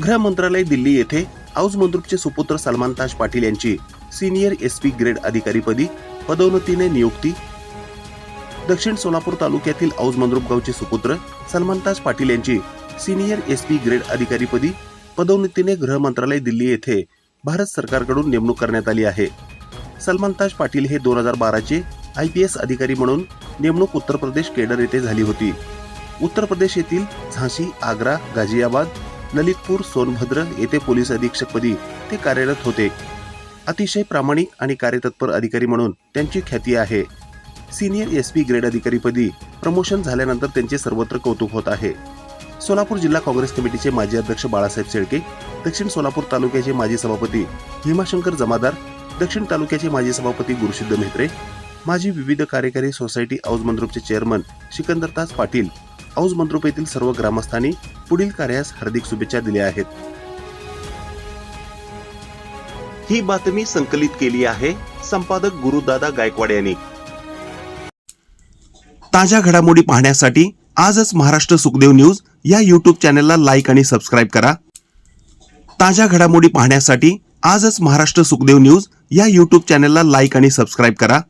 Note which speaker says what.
Speaker 1: गृह मंत्रालय दिल्ली येथे औज मंद्रुपचे सुपुत्र सलमान ताज पाटील यांची सिनियर एस पी ग्रेड अधिकारीपदी पदोन्नतीने नियुक्ती. दक्षिण सोलापूर तालुक्यातील औज मंद्रुप गावचे सुपुत्र सलमान ताज पाटील यांची सिनियर एस पी ग्रेड अधिकारीपदी पदोन्नतीने गृह मंत्रालय दिल्ली येथे भारत सरकारकडून नेमणूक करण्यात आली आहे. सलमान ताज पाटील हे दोन हजार बाराचे आय पी एस अधिकारी म्हणून नेमणूक उत्तर प्रदेश केडर येथे झाली होती. उत्तर प्रदेश येथील झाशी आग्रा गाझियाबाद ललितपूर सोनभद्र येथे पोलीस अधीक्षकपदी ते कार्यरत होते. अतिशय प्रामाणिक आणि कार्यतत्पर अधिकारी म्हणून त्यांची ख्याती आहे. सिनियर एस पी ग्रेड अधिकारीपदी प्रमोशन झाल्यानंतर त्यांचे सर्वत्र कौतुक होत आहे. सोलापूर जिल्हा काँग्रेस कमिटीचे माजी अध्यक्ष बाळासाहेब शेळके दक्षिण सोलापूर तालुक्याचे माजी सभापती भीमाशंकर जमादार दक्षिण तालुक्याचे माजी सभापती गुरुसिद्ध म्हेत्रे माजी विविध कार्यकारी सोसायटी औज मंद्रुपचे चेअरमन सिकंदर पाटील औज मंद्रुप येथील सर्व ग्रामस्थांनी पुढील कार्यास हार्दिक शुभेच्छा दिल्या आहेत. ही बातमी संकलित केली आहे संपादक गुरुदादा गायकवाड यांनी. ताज्या घडामोडी पाहण्यासाठी आजच महाराष्ट्र सुखदेव न्यूज या युट्यूब चॅनलला लाईक आणि सबस्क्राईब करा. ताज्या घडामोडी पाहण्यासाठी आजच महाराष्ट्र सुखदेव न्यूज या यूट्यूब चॅनलला लाईक आणि सबस्क्राईब करा.